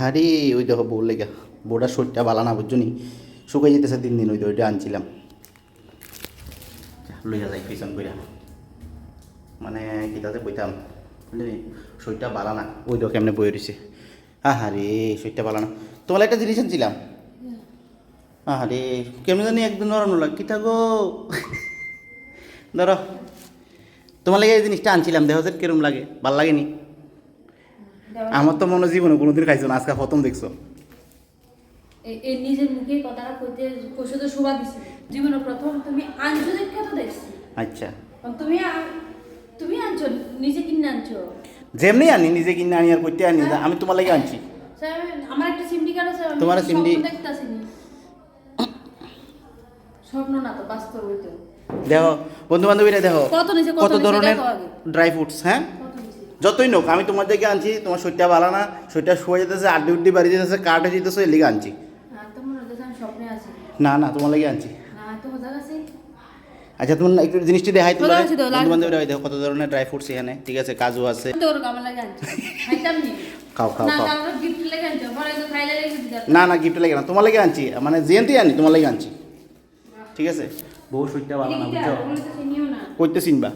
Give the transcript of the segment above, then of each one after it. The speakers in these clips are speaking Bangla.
হারি ওই দেখো বউ লেগা। বউটা শরীরটা বালা না, বুঝছ শুকাই যেতেছে দিন দিন, ওই ওইটা আনছিলাম। লইয়া যাই পিছন কইরা। মানে কিতাতে বইতাম শরীরটা বালা না, ওই দেখো কেমনে বই রয়েছে আহারে, শরীরটা বালা না। তোমার একটা জিনিস আনছিলাম? আহারে, কেমনে জানি একদিন নরানো লাগ, কিতা গো? ধরো, তোমার লাগে এই জিনিসটা আনছিলাম, দেখো যে কিরম লাগে, ভালো লাগেনি? আমার তো মনে জীবনে কোনোদিন খাইছো না আজকে প্রথম দেখছ। নিজের মুখে কথাটা কইতে কইছো তো শোভা দিছে। জীবনে প্রথম তুমি দেখছি। আচ্ছা। তুমি তুমি আনছো নিজে কিনে আনছো? যেমনি আনি নিজে কিনে আনি আর করতে আনি আমি তোমার লাগে আনছি। আমার একটা সিমডি কার্ড আছে তোমার সিমডি- স্বপ্ন না তো বাস্তব হইতো। দেখো বন্ধু বান্ধবীরা দেখো কত ধরনের ড্রাই ফ্রুটস হ্যাঁ? যতই নোক আমি তোমার দিকে আনছি তোমার শরীরটা ভালো না শরীরটা শুয়ে যেতেছে আড্ডি উড্ডি বাড়ি যেতেছে কাঠ হয়ে যেতেছে এর লিগে আনছি না না তোমার লাগে আনছি। আচ্ছা তোমার একটু জিনিসটি দেখাই তোমার বন্ধু বান্ধবীরা দেখো কত ধরনের ড্রাই ফ্রুটস এখানে ঠিক আছে কাজু আছে। খাও খাও না খাও। না না গিফট লাগে না তোমার লাগে আনছি মানে জেনতেই আনি তোমার লাগে আনছি। ঠিক আছে? বউ শরীরটা ভালো না বুঝছ? করতে চিনবা।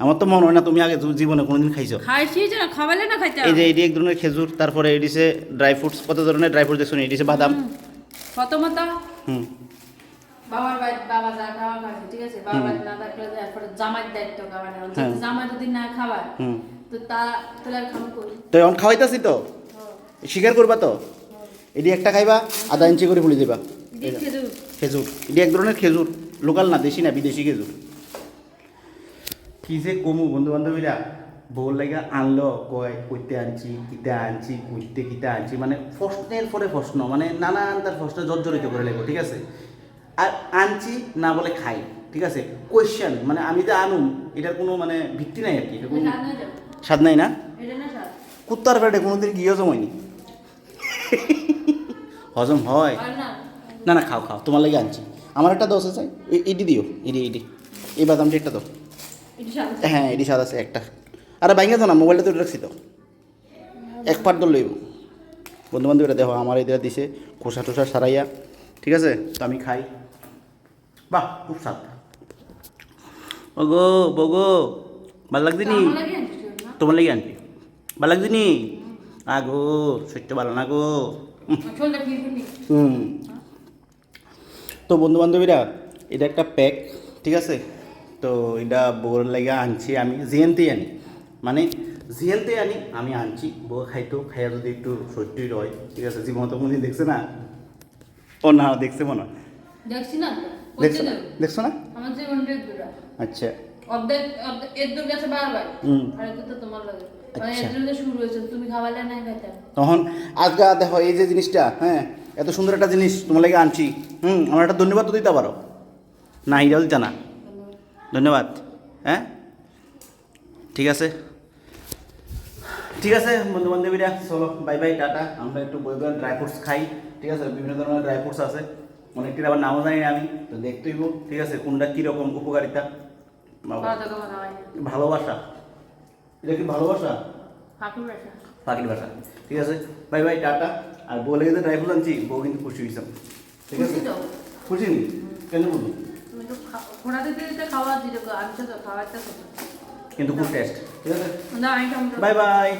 আমার তো মনে হয় না তুমি আগে জীবনে কোনোদিন খাইছো। খাইছি যে খাওয়ালে না এই যে এটি এক ধরনের খেজুর তারপরে এডিছে ড্রাই ফ্রুটস কত ধরনের ড্রাই ফ্রুটস দেখছ? এডিছে বাদাম। প্রথমত হুম। বাবার বাড়ি বাবা যা খাওয়া খাচ্ছে ঠিক আছে? বাবার বাড়ি না থাকলে জামাই দায়িত্ব হ্যাঁ। জামাই যদি না তো তা তাহলে আর খাব করি তো এখন খাওয়াইতাছি তো? স্বীকার করবা তো? এটি একটা খাইবা আধা ইঞ্চি করে ফুলি দিবা। খেজুর। খেজুর। এটি এক ধরনের খেজুর লোকাল না দেশি না বিদেশি খেজুর। কি যে কমু বন্ধু বান্ধবীরা বউর লাগা আনলো কয় কইতে আনছি কিতে আনছি কইতে কিতে আনছি। মানে প্রশ্নের পরে প্রশ্ন মানে নানান তার প্রশ্ন জর্জরিত করে লাগবো ঠিক আছে? আর আনছি না বলে খাই ঠিক আছে? কোয়েশ্চেন মানে আমি যে আনুম এটার কোনো মানে ভিত্তি নাই আর কি স্বাদ নাই না? কুত্তার পেটে কোনোদিন গিয়ে হজম হয়নি হজম হয়। না। না না খাও খাও তোমার লাগে আনছি। আমার একটা দোষ আছে এটি দিও এটি এটি এই বাদামটি একটা দাও হ্যাঁ এটি স্বাদ আছে একটা। আরে তো না মোবাইলটা তো রাখছি তো। এক পাট দল লইব। বন্ধু বান্ধবীরা দেখো আমার এদের দিছে খোসা টোসা সারাইয়া ঠিক আছে? তো আমি খাই। বাহ খুব স্বাদ। ওগো বগো ভালো লাগছে নি? তোমার লাগে আনছি ভালো লাগছে নি? আগো সত্য ভালো না গো। হুম। তো বন্ধু বান্ধবীরা এটা একটা প্যাক ঠিক আছে? তো এটা বউর লাগে আনছি আমি জিএনতেই আনি। মানে জিএনতে আনি আমি আনছি। বউ খাইতো খাইয়া যদি একটু সত্যি রয় ঠিক আছে জীবন তো কোনদিন দেখছে না? ও না দেখছে মনে হয় দেখছি না? দেখছ না? আচ্ছা। মানে আচ্ছা। এর জন্য শুরু হয়েছে তুমি খাওয়ালে না খাইতাম তখন আজকে দেখো এই যে জিনিসটা হ্যাঁ এত সুন্দর একটা জিনিস তোমার লাগে আনছি। হুম আমার একটা ধন্যবাদ তো দিতে পারো। না এটাও দিতে না ধন্যবাদ। হ্যাঁ? ঠিক আছে। ঠিক আছে বন্ধু বান্ধবীরা চলো বাই বাই টাটা। আমরা একটু বই বই ড্রাই ফ্রুটস খাই ঠিক আছে? বিভিন্ন ধরনের ড্রাই ফ্রুটস আছে। অনেকটির আবার নামও জানি না আমি তো দেখতেই ঠিক আছে? কোনটা কীরকম উপকারিতা? ভালোবাসা। এটা কি ভালোবাসা? পাখির ভাষা। ঠিক আছে? Bye bye tata. আর বলে গেছে ড্রাই ফ্রুট আনছি বউ কিন্তু খুশি হয়েছে। ঠিক আছে? খুশি নি? কেন বলুন কিন্তু খুব টেস্ট ঠিক আছে? Bye bye